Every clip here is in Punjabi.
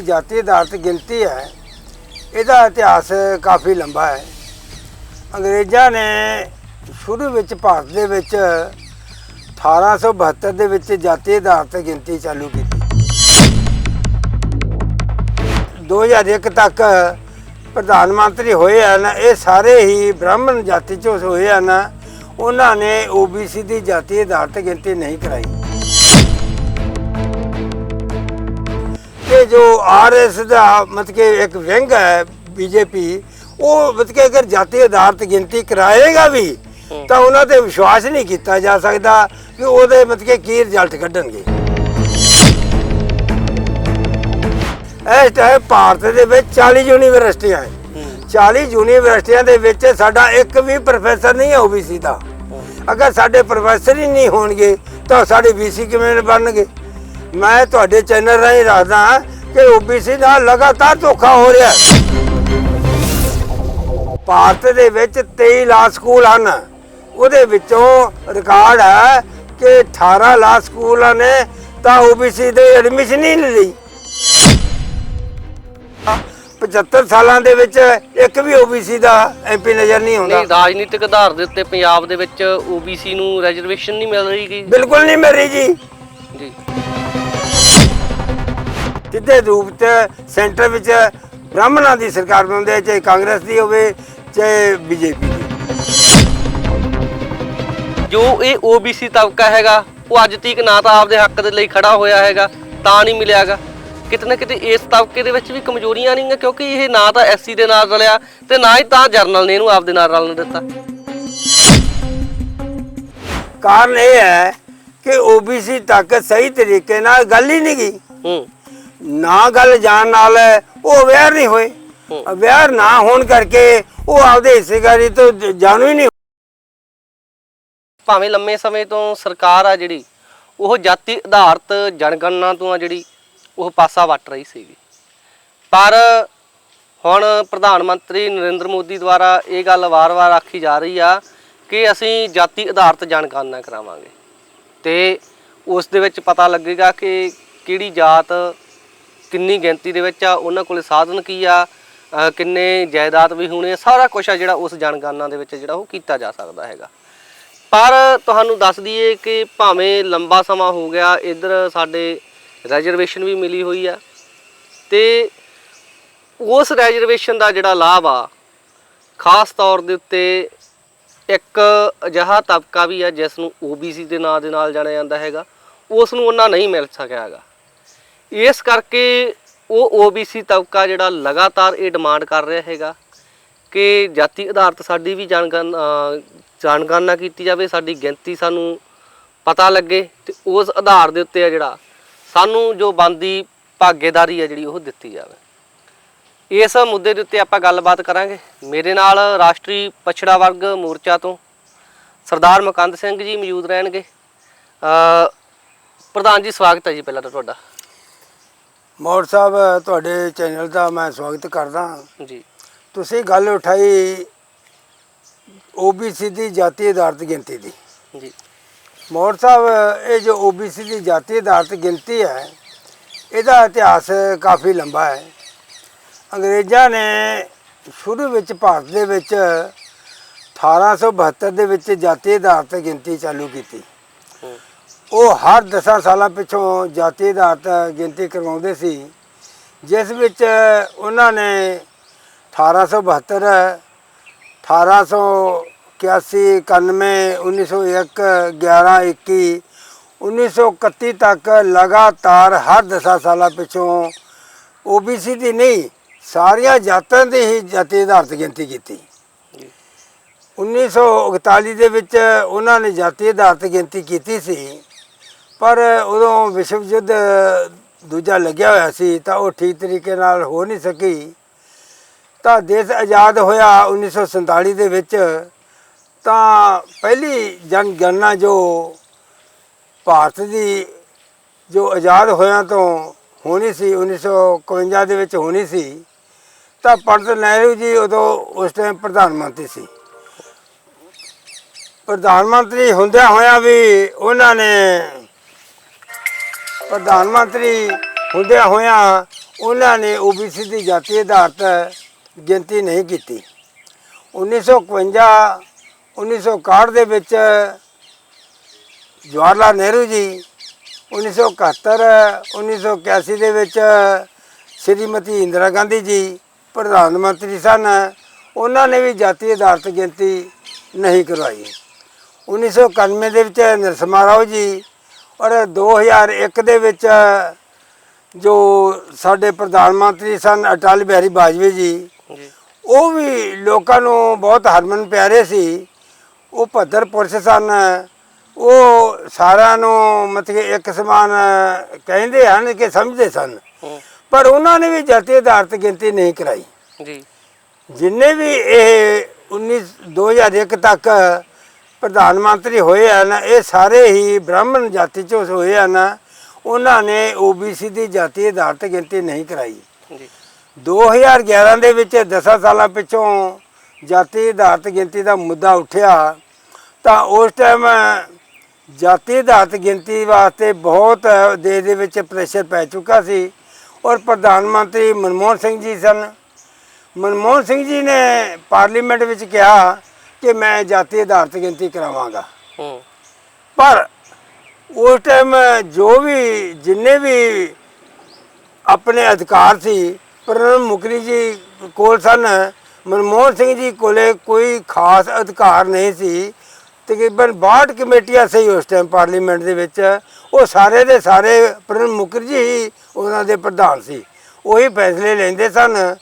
ਜਾਤੀ ਆਧਾਰਿਤ ਗਿਣਤੀ ਹੈ, ਇਹਦਾ ਇਤਿਹਾਸ ਕਾਫੀ ਲੰਬਾ ਹੈ। ਅੰਗਰੇਜ਼ਾਂ ਨੇ ਸ਼ੁਰੂ ਵਿੱਚ ਭਾਰਤ ਦੇ ਵਿੱਚ 1872 ਦੇ ਵਿੱਚ ਜਾਤੀ ਆਧਾਰਿਤ ਗਿਣਤੀ ਚਾਲੂ ਕੀਤੀ। 2001 ਤੱਕ ਪ੍ਰਧਾਨ ਮੰਤਰੀ ਹੋਏ ਹਨ, ਇਹ ਸਾਰੇ ਹੀ ਬ੍ਰਾਹਮਣ ਜਾਤੀ ਚੋਂ ਹੋਏ ਹਨ। ਉਹਨਾਂ ਨੇ ਓਬੀਸੀ ਦੀ ਜਾਤੀ ਆਧਾਰਿਤ ਗਿਣਤੀ ਨਹੀਂ ਕਰਾਈ। ਤੇ ਜੋ ਆਰਐਸ ਦਾ ਮਤਲਬ ਕਿ ਇੱਕ ਵਿੰਗ ਹੈ ਬੀਜੇਪੀ ਉਹ ਮਤਲਬ ਕਿ ਅਗਰ ਜਾਤੀ ਆਧਾਰਿਤ ਗਿਣਤੀ ਕਰਾਏਗਾ ਵੀ ਤਾਂ ਉਹਨਾਂ ਤੇ ਵਿਸ਼ਵਾਸ ਨਹੀਂ ਕੀਤਾ ਜਾ ਸਕਦਾ ਕਿ ਉਹਦੇ ਮਤਲਬ ਕਿ ਕੀ ਰਿਜ਼ਲਟ ਕੱਢਣਗੇ। ਇਸ ਟਾਈਮ ਭਾਰਤ ਦੇ ਵਿੱਚ 40 ਯੂਨੀਵਰਸਿਟੀਆਂ ਹੈ। 40 ਯੂਨੀਵਰਸਿਟੀਆਂ ਦੇ ਵਿੱਚ ਸਾਡਾ ਇੱਕ ਵੀ ਪ੍ਰੋਫੈਸਰ ਨਹੀਂ ਹੈ ਓਬੀਸੀ ਦਾ। ਅਗਰ ਸਾਡੇ ਪ੍ਰੋਫੈਸਰ ਹੀ ਨਹੀਂ ਹੋਣਗੇ ਤਾਂ ਸਾਡੇ ਬੀਸੀ ਕਿਵੇਂ ਬਣਨਗੇ? ਮੈਂ ਤੁਹਾਡੇ ਚੈਨਲ ਰਾਹੀਂ ਦੱਸਦਾ ਹਾਂ ਕਿ ਓਬੀਸੀ ਨਾਲ ਲਗਾਤਾਰ ਧੋਖਾ ਹੋ ਰਿਹਾ ਹੈ। ਭਾਰਤ ਦੇ ਵਿੱਚ 23 ਲਾ ਸਕੂਲ ਹਨ। ਉਹਦੇ ਵਿੱਚੋਂ ਰਿਕਾਰਡ ਹੈ ਕਿ 18 ਲਾ ਸਕੂਲਾਂ ਨੇ ਤਾਂ ਓਬੀਸੀ ਦੇ ਐਡਮਿਸ਼ਨ ਹੀ ਨਹੀਂ ਲਈ। 75 ਸਾਲਾਂ ਦੇ ਵਿੱਚ ਇੱਕ ਵੀ ਓਬੀਸੀ ਦਾ ਐਮਪੀ ਨਜ਼ਰ ਨਹੀਂ ਆਉਂਦਾ। ਨਹੀਂ ਰਾਜਨੀਤਿਕ ਆਧਾਰ ਦੇ ਉੱਤੇ ਪੰਜਾਬ ਦੇ ਵਿੱਚ OBC ਨੂੰ ਰਿਜ਼ਰਵੇਸ਼ਨ ਨਹੀਂ ਮਿਲ ਰਹੀ ਗੀ। ਬਿਲਕੁਲ ਨਹੀਂ ਮਿਲ ਰਹੀ ਜੀ। ਜੀ। ਸਿੱਧੇ ਰੂਪ ਤੇ ਸੈਂਟਰ ਵਿੱਚ ਬ੍ਰਾਹਮਣਾਂ ਦੀ ਸਰਕਾਰ ਬਣਾਉਂਦੇ ਚਾਹੇ ਕਾਂਗਰਸ ਦੀ ਹੋਵੇ ਚਾਹੇ ਬੀਜੇਪੀ ਦੀ। ਜੋ ਇਹ OBC ਤਬਕਾ ਹੈਗਾ ਉਹ ਅੱਜ ਤੱਕ ਨਾ ਤਾਂ ਆਪਦੇ ਹੱਕ ਦੇ ਲਈ ਖੜਾ ਹੋਇਆ ਹੈਗਾ ਤਾਂ ਨਹੀਂ ਮਿਲਿਆਗਾ ਕਿਤੇ ਨਾ ਕਿਤੇ ਇਸ ਤਬਕੇ ਦੇ ਵਿੱਚ ਵੀ ਕਮਜ਼ੋਰੀਆਂ ਨਹੀਂਆਂ ਕਿਉਂਕਿ ਇਹ ਨਾ ਤਾਂ ਐਸਸੀ ਦੇ ਨਾਲ ਰਲਿਆ ਤੇ ਨਾ ਹੀ ਤਾਂ ਜਰਨਲ ਨੇ ਇਹਨੂੰ ਆਪਦੇ ਨਾਲ ਰਲਣ ਦਿੱਤਾ। ਕਾਰਨ ਇਹ ਹੈ ਕਿ ਓਬੀਸੀ ਤੱਕ ਸਹੀ ਤਰੀਕੇ ਨਾਲ ਗੱਲ ਹੀ ਨਹੀਂ ਗਈ। ਹੂੰ। ਨਾ ਗੱਲ ਜਾਣ ਨਾਲ ਉਹ ਅਵੇਅਰ ਨਹੀਂ ਹੋਏ। ਅਵੇਅਰ ਨਾ ਹੋਣ ਕਰਕੇ ਉਹ ਆਪਦੇ ਹਿੱਸੇਦਾਰੀ ਤੋਂ ਜਾਣੂ ਹੀ ਨਹੀਂ ਭਾਵੇਂ ਲੰਮੇ ਸਮੇਂ ਤੋਂ ਸਰਕਾਰ ਆ ਜਿਹੜੀ ਉਹ ਜਾਤੀ ਆਧਾਰਿਤ ਜਨਗਣਨਾ ਤੋਂ ਆ ਜਿਹੜੀ ਉਹ ਪਾਸਾ ਵੱਟ ਰਹੀ ਸੀਗੀ। ਪਰ ਹੁਣ ਪ੍ਰਧਾਨ ਮੰਤਰੀ ਨਰਿੰਦਰ ਮੋਦੀ ਦੁਆਰਾ ਇਹ ਗੱਲ ਵਾਰ-ਵਾਰ ਆਖੀ ਜਾ ਰਹੀ ਆ ਕਿ ਅਸੀਂ ਜਾਤੀ ਆਧਾਰਿਤ ਜਨਗਣਨਾ ਕਰਾਵਾਂਗੇ। ਤੇ ਉਸ ਦੇ ਵਿੱਚ ਪਤਾ ਲੱਗੇਗਾ ਕਿ ਕਿਹੜੀ ਜਾਤ ਕਿੰਨੀ ਗਿਣਤੀ ਦੇ ਵਿੱਚ ਆ ਉਹਨਾਂ ਕੋਲੇ ਸਾਧਨ ਕੀ ਆ ਕਿੰਨੇ ਜਾਇਦਾਦ ਵੀ ਹੋਣੇ ਆ, ਸਾਰਾ ਕੁਝ ਆ ਜਿਹੜਾ ਉਸ ਜਨਗਣਨਾ ਦੇ ਵਿੱਚ ਜਿਹੜਾ ਉਹ ਕੀਤਾ ਜਾ ਸਕਦਾ ਹੈਗਾ। ਪਰ ਤੁਹਾਨੂੰ ਦੱਸ ਦਈਏ ਕਿ ਭਾਵੇਂ ਲੰਬਾ ਸਮਾਂ ਹੋ ਗਿਆ ਇੱਧਰ ਸਾਡੇ ਰਿਜ਼ਰਵੇਸ਼ਨ ਵੀ ਮਿਲੀ ਹੋਈ ਆ। ਤੇ ਉਸ ਰਿਜ਼ਰਵੇਸ਼ਨ ਦਾ ਜਿਹੜਾ ਲਾਭ ਆ ਖਾਸ ਤੌਰ ਦੇ ਉੱਤੇ ਇੱਕ ਅਜਿਹਾ ਤਬਕਾ ਵੀ ਆ ਜਿਸ ਨੂੰ OBC ਦੇ ਨਾਂ ਦੇ ਨਾਲ ਜਾਣਿਆ ਜਾਂਦਾ ਹੈਗਾ ਉਸ ਨੂੰ ਉਹਨਾਂ ਨਹੀਂ ਮਿਲ ਸਕਿਆ ਹੈਗਾ। ਇਸ ਕਰਕੇ ਉਹ OBC ਤਬਕਾ ਜਿਹੜਾ ਲਗਾਤਾਰ ਇਹ ਡਿਮਾਂਡ ਕਰ ਰਿਹਾ ਹੈਗਾ ਕਿ ਜਾਤੀ ਆਧਾਰਿਤ ਸਾਡੀ ਵੀ ਜਾਣਗਣ ਅਹ ਕੀਤੀ ਜਾਵੇ, ਸਾਡੀ ਗਿਣਤੀ ਸਾਨੂੰ ਪਤਾ ਲੱਗੇ ਤੇ ਉਸ ਆਧਾਰ ਦੇ ਉੱਤੇ ਆ ਜਿਹੜਾ ਸਾਨੂੰ ਜੋ ਬੰਦੀ ਭਾਗੇਦਾਰੀ ਆ ਜਿਹੜੀ ਉਹ ਦਿੱਤੀ ਜਾਵੇ। ਇਸ ਮੁੱਦੇ ਦੇ ਉੱਤੇ ਆਪਾਂ ਗੱਲਬਾਤ ਕਰਾਂਗੇ। ਮੇਰੇ ਨਾਲ ਰਾਸ਼ਟਰੀ ਪਛੜਾ ਵਰਗ ਮੋਰਚਾ ਤੋਂ ਸਰਦਾਰ ਮੁਕੰਦ ਸਿੰਘ ਜੀ ਮੌਜੂਦ ਰਹਿਣਗੇ। ਪ੍ਰਧਾਨ ਜੀ, ਸਵਾਗਤ ਹੈ ਜੀ ਪਹਿਲਾਂ ਤਾਂ ਤੁਹਾਡਾ। ਮੌੜ ਸਾਹਿਬ ਤੁਹਾਡੇ ਚੈਨਲ ਦਾ ਮੈਂ ਸਵਾਗਤ ਕਰਦਾ ਜੀ। ਤੁਸੀਂ ਗੱਲ ਉਠਾਈ ਓਬੀਸੀ ਦੀ ਜਾਤੀ ਆਧਾਰਿਤ ਗਿਣਤੀ ਦੀ। ਜੀ। ਮੌੜ ਸਾਹਿਬ ਇਹ ਜੋ ਓਬੀਸੀ ਦੀ ਜਾਤੀ ਆਧਾਰਿਤ ਗਿਣਤੀ ਹੈ ਇਹਦਾ ਇਤਿਹਾਸ ਕਾਫੀ ਲੰਬਾ ਹੈ। ਅੰਗਰੇਜ਼ਾਂ ਨੇ ਸ਼ੁਰੂ ਵਿੱਚ ਭਾਰਤ ਦੇ ਵਿੱਚ 1872 ਦੇ ਵਿੱਚ ਜਾਤੀ ਆਧਾਰਿਤ ਗਿਣਤੀ ਚਾਲੂ ਕੀਤੀ। ਉਹ ਹਰ 10 ਸਾਲਾਂ ਪਿੱਛੋਂ ਜਾਤੀ ਆਧਾਰਤ ਗਿਣਤੀ ਕਰਵਾਉਂਦੇ ਸੀ, ਜਿਸ ਵਿੱਚ ਉਹਨਾਂ ਨੇ 1872 1881 91 1901 11 21 1931 ਤੱਕ ਲਗਾਤਾਰ ਹਰ 10 ਸਾਲਾਂ ਪਿਛੋਂ ਓਬੀਸੀ ਦੀ ਨਹੀਂ, ਸਾਰੀਆਂ ਜਾਤਾਂ ਦੀ ਹੀ ਜਾਤੀ ਆਧਾਰਿਤ ਗਿਣਤੀ ਕੀਤੀ। ਜੀ 1941 ਦੇ ਵਿੱਚ ਉਹਨਾਂ ਨੇ ਜਾਤੀ ਆਧਾਰਿਤ ਗਿਣਤੀ ਕੀਤੀ ਸੀ। ਪਰ ਉਦੋਂ ਵਿਸ਼ਵ ਯੁੱਧ ਦੂਜਾ ਲੱਗਿਆ ਹੋਇਆ ਸੀ ਤਾਂ ਉਹ ਠੀਕ ਤਰੀਕੇ ਨਾਲ ਹੋ ਨਹੀਂ ਸਕੀ। ਤਾਂ ਦੇਸ਼ ਆਜ਼ਾਦ ਹੋਇਆ 1947 ਦੇ ਵਿੱਚ, ਤਾਂ ਪਹਿਲੀ ਜਨਗਣਨਾ ਜੋ ਭਾਰਤ ਦੀ ਜੋ ਆਜ਼ਾਦ ਹੋਇਆ ਤੋਂ ਹੋਣੀ ਸੀ 1951 ਦੇ ਵਿੱਚ ਹੋਣੀ ਸੀ, ਤਾਂ ਪੰਡਤ ਨਹਿਰੂ ਜੀ ਉਦੋਂ ਉਸ ਟਾਈਮ ਪ੍ਰਧਾਨ ਮੰਤਰੀ ਸੀ। ਪ੍ਰਧਾਨ ਮੰਤਰੀ ਹੁੰਦਿਆਂ ਹੋਇਆਂ ਵੀ ਉਹਨਾਂ ਨੇ ਪ੍ਰਧਾਨ ਮੰਤਰੀ ਹੁੰਦਿਆਂ ਹੋਇਆਂ ਉਹਨਾਂ ਨੇ ਓਬੀਸੀ ਦੀ ਜਾਤੀ ਆਧਾਰਿਤ ਗਿਣਤੀ ਨਹੀਂ ਕੀਤੀ। 1951 1961 ਦੇ ਵਿੱਚ ਜਵਾਹਰ ਲਾਲ ਨਹਿਰੂ ਜੀ 1971 1981 ਦੇ ਵਿੱਚ ਸ਼੍ਰੀਮਤੀ ਇੰਦਰਾ ਗਾਂਧੀ ਜੀ ਪ੍ਰਧਾਨ ਮੰਤਰੀ ਸਨ। ਉਹਨਾਂ ਨੇ ਵੀ ਜਾਤੀ ਆਧਾਰਿਤ ਗਿਣਤੀ ਨਹੀਂ ਕਰਵਾਈ। 1991 ਦੇ ਵਿੱਚ ਨਰਸਿਮਹਾ ਰਾਓ ਜੀ ਔਰ 2001 ਦੇ ਵਿੱਚ ਜੋ ਸਾਡੇ ਪ੍ਰਧਾਨ ਮੰਤਰੀ ਸਨ ਅਟਲ ਬਿਹਾਰੀ ਵਾਜਪੇਈ ਜੀ ਉਹ ਵੀ ਲੋਕਾਂ ਨੂੰ ਬਹੁਤ ਹਰਮਨ ਪਿਆਰੇ ਸੀ। ਉਹ ਭੱਦਰ ਪੁਰਸ਼ ਸਨ। ਉਹ ਸਾਰਿਆਂ ਨੂੰ ਮਤਲਬ ਇੱਕ ਸਮਾਨ ਕਹਿੰਦੇ ਹਨ ਕਿ ਸਮਝਦੇ ਸਨ। ਪਰ ਉਹਨਾਂ ਨੇ ਵੀ ਜਾਤੀ ਆਧਾਰਿਤ ਗਿਣਤੀ ਨਹੀਂ ਕਰਾਈ। ਜੀ। ਜਿੰਨੇ ਵੀ ਇਹ 19 2001 ਤੱਕ ਪ੍ਰਧਾਨ ਮੰਤਰੀ ਹੋਏ ਹਨ ਇਹ ਸਾਰੇ ਹੀ ਬ੍ਰਾਹਮਣ ਜਾਤੀ ਚੋਂ ਹੋਏ ਹਨ ਉਹਨਾਂ ਨੇ ਓਬੀਸੀ ਦੀ ਜਾਤੀ ਆਧਾਰਿਤ ਗਿਣਤੀ ਨਹੀਂ ਕਰਾਈ। ਜੀ। 2011 ਦੇ ਵਿੱਚ 10 ਸਾਲਾਂ ਪਿੱਛੋਂ ਜਾਤੀ ਆਧਾਰਿਤ ਗਿਣਤੀ ਦਾ ਮੁੱਦਾ ਉੱਠਿਆ ਤਾਂ ਉਸ ਟਾਈਮ ਜਾਤੀ ਆਧਾਰਿਤ ਗਿਣਤੀ ਵਾਸਤੇ ਬਹੁਤ ਦੇਸ਼ ਦੇ ਵਿੱਚ ਪ੍ਰੈਸ਼ਰ ਪੈ ਚੁੱਕਾ ਸੀ ਔਰ ਪ੍ਰਧਾਨ ਮੰਤਰੀ ਮਨਮੋਹਨ ਸਿੰਘ ਜੀ ਸਨ। ਮਨਮੋਹਨ ਸਿੰਘ ਜੀ ਨੇ ਪਾਰਲੀਮੈਂਟ ਵਿੱਚ ਕਿਹਾ ਕਿ ਮੈਂ ਜਾਤੀ ਆਧਾਰਿਤ ਗਿਣਤੀ ਕਰਾਵਾਂਗਾ। ਹੂੰ। ਪਰ ਉਸ ਟਾਈਮ ਜੋ ਵੀ ਜਿੰਨੇ ਵੀ ਆਪਣੇ ਅਧਿਕਾਰ ਸੀ ਪ੍ਰਣਬ ਮੁਖਰੀ ਜੀ ਕੋਲ ਸਨ ਮਨਮੋਹਨ ਸਿੰਘ ਜੀ ਕੋਲੇ ਕੋਈ ਖਾਸ ਅਧਿਕਾਰ ਨਹੀਂ ਸੀ। ਤਕਰੀਬਨ 62 ਕਮੇਟੀਆਂ ਸੀ ਉਸ ਟਾਈਮ ਪਾਰਲੀਮੈਂਟ ਦੇ ਵਿੱਚ। ਉਹ ਸਾਰੇ ਦੇ ਸਾਰੇ ਪ੍ਰਣਬ ਮੁਖਰੀ ਜੀ ਹੀ ਉਹਨਾਂ ਦੇ ਪ੍ਰਧਾਨ ਸੀ। ਉਹੀ ਫੈਸਲੇ ਲੈਂਦੇ ਸਨ।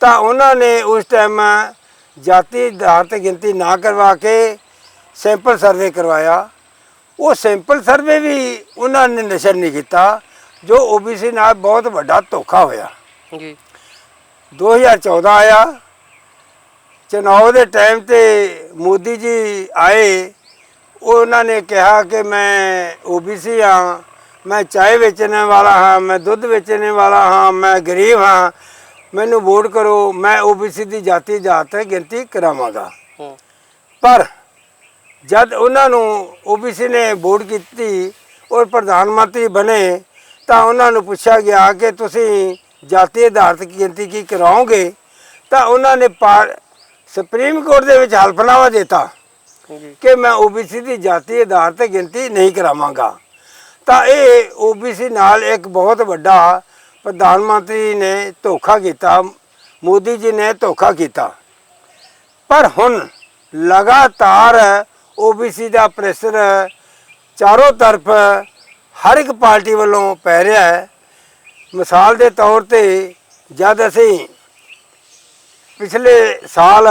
ਤਾਂ ਉਹਨਾਂ ਨੇ ਉਸ ਟਾਈਮ ਜਾਤੀ ਆਧਾਰਿਤ ਗਿਣਤੀ ਨਾ ਕਰਵਾ ਕੇ ਸੈਂਪਲ ਸਰਵੇ ਕਰਵਾਇਆ। ਉਹ ਸੈਂਪਲ ਸਰਵੇ ਵੀ ਉਹਨਾਂ ਨੇ ਨਸ਼ਰ ਨਹੀਂ ਕੀਤਾ ਜੋ ਓਬੀਸੀ ਨਾਲ ਬਹੁਤ ਵੱਡਾ ਧੋਖਾ ਹੋਇਆ। ਜੀ। 2014 ਆਇਆ ਚੁਣਾਵ ਦੇ ਟਾਈਮ ਤੇ ਮੋਦੀ ਜੀ ਆਏ ਉਹਨਾਂ ਨੇ ਕਿਹਾ ਕਿ ਮੈਂ ਓਬੀਸੀ ਹਾਂ ਮੈਂ ਚਾਹ ਵੇਚਣ ਵਾਲਾ ਹਾਂ ਮੈਂ ਦੁੱਧ ਵੇਚਣ ਵਾਲਾ ਹਾਂ ਮੈਂ ਗਰੀਬ ਹਾਂ ਮੈਨੂੰ ਵੋਟ ਕਰੋ ਮੈਂ ਓਬੀਸੀ ਦੀ ਜਾਤੀ ਜਾਤ ਗਿਣਤੀ ਕਰਾਵਾਂਗਾ। ਹੂੰ ਪਰ ਜਦ ਉਹਨਾਂ ਨੂੰ ਓਬੀਸੀ ਨੇ ਵੋਟ ਕੀਤੀ ਔਰ ਪ੍ਰਧਾਨ ਮੰਤਰੀ ਬਣੇ ਤਾਂ ਉਹਨਾਂ ਨੂੰ ਪੁੱਛਿਆ ਗਿਆ ਕਿ ਤੁਸੀਂ ਜਾਤੀ ਆਧਾਰਿਤ ਗਿਣਤੀ ਕੀ ਕਰਾਓਗੇ? ਤਾਂ ਉਹਨਾਂ ਨੇ ਸੁਪਰੀਮ ਕੋਰਟ ਦੇ ਵਿੱਚ ਹਲਫਨਾਮਾ ਦਿੱਤਾ ਕਿ ਮੈਂ ਓਬੀਸੀ ਦੀ ਜਾਤੀ ਆਧਾਰਿਤ ਗਿਣਤੀ ਨਹੀਂ ਕਰਾਵਾਂਗਾ। ਤਾਂ ਇਹ ਓਬੀਸੀ ਨਾਲ ਇੱਕ ਬਹੁਤ ਵੱਡਾ ਪ੍ਰਧਾਨ ਮੰਤਰੀ ਨੇ ਧੋਖਾ ਕੀਤਾ, ਮੋਦੀ ਜੀ ਨੇ ਧੋਖਾ ਕੀਤਾ। ਪਰ ਹੁਣ ਲਗਾਤਾਰ ਓਬੀਸੀ ਦਾ ਪ੍ਰੈਸ਼ਰ ਚਾਰੋਂ ਤਰਫ ਹਰ ਇੱਕ ਪਾਰਟੀ ਵੱਲੋਂ ਪੈ ਰਿਹਾ ਹੈ। ਮਿਸਾਲ ਦੇ ਤੌਰ ਤੇ ਜਦ ਅਸੀਂ ਪਿਛਲੇ ਸਾਲ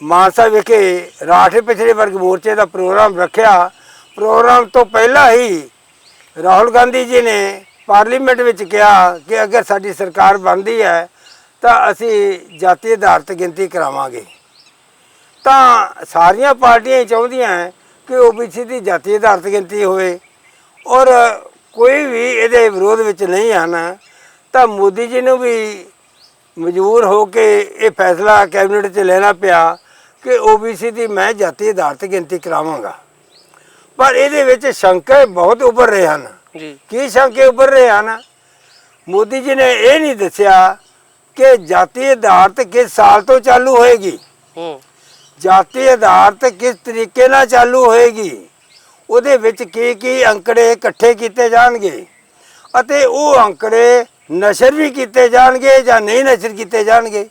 ਮਾਨਸਾ ਵਿਖੇ ਰਾਸ਼ਟਰੀ ਪਿਛੜੇ ਵਰਗ ਮੋਰਚੇ ਦਾ ਪ੍ਰੋਗਰਾਮ ਰੱਖਿਆ, ਪ੍ਰੋਗਰਾਮ ਤੋਂ ਪਹਿਲਾਂ ਹੀ ਰਾਹੁਲ ਗਾਂਧੀ ਜੀ ਨੇ ਪਾਰਲੀਮੈਂਟ ਵਿੱਚ ਕਿਹਾ ਕਿ ਅਗਰ ਸਾਡੀ ਸਰਕਾਰ ਬਣਦੀ ਹੈ, ਤਾਂ ਅਸੀਂ ਜਾਤੀ ਆਧਾਰਿਤ ਗਿਣਤੀ ਕਰਾਵਾਂਗੇ। ਤਾਂ ਸਾਰੀਆਂ ਪਾਰਟੀਆਂ ਹੀ ਚਾਹੁੰਦੀਆਂ ਹੈ ਕਿ ਓਬੀਸੀ ਦੀ ਜਾਤੀ ਆਧਾਰਿਤ ਗਿਣਤੀ ਹੋਵੇ ਔਰ ਕੋਈ ਵੀ ਇਹਦੇ ਵਿਰੋਧ ਵਿੱਚ ਨਹੀਂ ਹਨ, ਤਾਂ ਮੋਦੀ ਜੀ ਨੂੰ ਵੀ ਮਜਬੂਰ ਹੋ ਕੇ ਇਹ ਫੈਸਲਾ ਕੈਬਨਿਟ 'ਚ ਲੈਣਾ ਪਿਆ ਕਿ ਓਬੀਸੀ ਦੀ ਮੈਂ ਜਾਤੀ ਆਧਾਰਿਤ ਗਿਣਤੀ ਕਰਾਵਾਂਗਾ। ਪਰ ਇਹਦੇ ਵਿੱਚ ਸ਼ੰਕੇ ਬਹੁਤ ਉੱਭਰ ਰਹੇ ਹਨ। ਕੀ ਸ਼ੰਕੇ ਉੱਭਰ ਰਹੇ ਹਨ? ਮੋਦੀ ਜੀ ਨੇ ਇਹ ਨਹੀਂ ਦੱਸਿਆ ਕਿ ਜਾਤੀ ਆਧਾਰਿਤ ਕਿਸ ਸਾਲ ਤੋਂ ਚਾਲੂ ਹੋਏਗੀ। ਹੂੰ। ਜਾਤੀ ਆਧਾਰਿਤ ਕਿਸ ਤਰੀਕੇ ਨਾਲ ਚਾਲੂ ਹੋਏਗੀ? ਉਹਦੇ ਵਿੱਚ ਕੀ ਕੀ ਅੰਕੜੇ ਇਕੱਠੇ ਕੀਤੇ ਜਾਣਗੇ? ਅਤੇ ਉਹ ਅੰਕੜੇ ਨਸ਼ਰ ਵੀ ਕੀਤੇ ਜਾਣਗੇ ਜਾਂ ਨਹੀਂ ਨਸ਼ਰ ਕੀਤੇ ਜਾਣਗੇ?